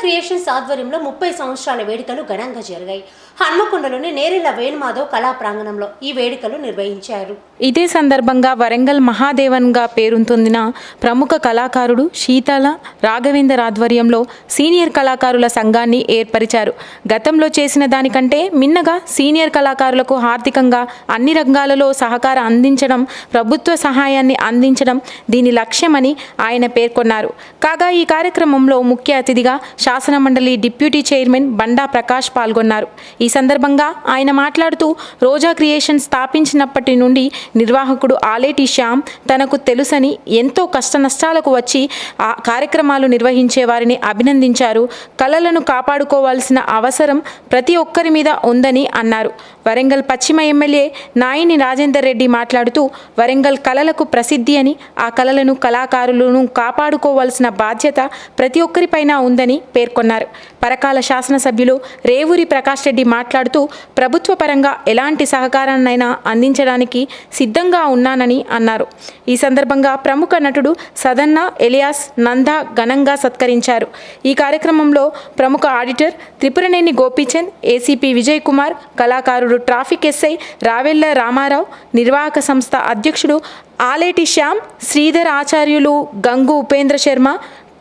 Creations ఆధ్వర్యంలో ముప్పై సంవత్సరాల వేడుకలు ఘనంగా జరిగాయి. హన్మకొండలోని నేరెళ్ళ వేణుమాధవ్ కళా ప్రాంగణంలో ఈ వేడుకలు నిర్వహించారు. ఇదే సందర్భంగా వరంగల్ మహాదేవన్గా పేరుంతొందిన ప్రముఖ కళాకారుడు శీతల రాఘవేందర్ ఆధ్వర్యంలో సీనియర్ కళాకారుల సంఘాన్ని ఏర్పరిచారు. గతంలో చేసిన దానికంటే మిన్నగా సీనియర్ కళాకారులకు ఆర్థికంగా అన్ని రంగాలలో సహకారం అందించడం ప్రభుత్వ సహాయాన్ని అందించడం దీని లక్ష్యమని ఆయన పేర్కొన్నారు. కాగా ఈ కార్యక్రమంలో ముఖ్య అతిథిగా శాసనమండలి డిప్యూటీ చైర్మన్ బండా ప్రకాష్ పాల్గొన్నారు. ఈ సందర్భంగా ఆయన మాట్లాడుతూ రోజా క్రియేషన్ స్థాపించినప్పటి నుండి నిర్వాహకుడు ఆలేటి శ్యామ్ తనకు తెలుసని ఎంతో కష్ట నష్టాలకు వచ్చి ఆ కార్యక్రమాలు నిర్వహించే వారిని అభినందించారు. కళలను కాపాడుకోవాల్సిన అవసరం ప్రతి ఒక్కరి మీద ఉందని అన్నారు. వరంగల్ పశ్చిమ ఎమ్మెల్యే నాయిని రాజేందర్ రెడ్డి మాట్లాడుతూ వరంగల్ కళలకు ప్రసిద్ధి అని ఆ కళలను కళాకారులను కాపాడుకోవాల్సిన బాధ్యత ప్రతి ఒక్కరిపైన ఉందని పేర్కొన్నారు. పరకాల శాసనసభ్యులు రేవూరి ప్రకాష్ రెడ్డి మాట్లాడుతూ ప్రభుత్వ పరంగా ఎలాంటి సహకారాన్నైనా అందించడానికి సిద్ధంగా ఉన్నానని అన్నారు. ఈ సందర్భంగా ప్రముఖ నటుడు సదన్న ఎలియాస్ నందా ఘనంగా సత్కరించారు. ఈ కార్యక్రమంలో ప్రముఖ ఆడిటర్ త్రిపురనేని గోపీచంద్ ఏసీపీ విజయ్ కుమార్ కళాకారుడు ట్రాఫిక్ ఎస్ఐ రావెల్ల రామారావు నిర్వాహక సంస్థ అధ్యక్షుడు ఆలేటి శ్యామ్ శ్రీధర్ ఆచార్యులు గంగు ఉపేంద్ర శర్మ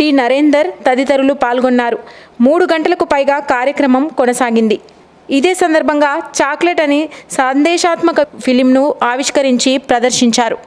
టి నరేందర్ తదితరులు పాల్గొన్నారు. మూడు గంటలకు పైగా కార్యక్రమం కొనసాగింది. ఇదే సందర్భంగా చాక్లెట్ అని సందేశాత్మక ఫిలింను ఆవిష్కరించి ప్రదర్శించారు.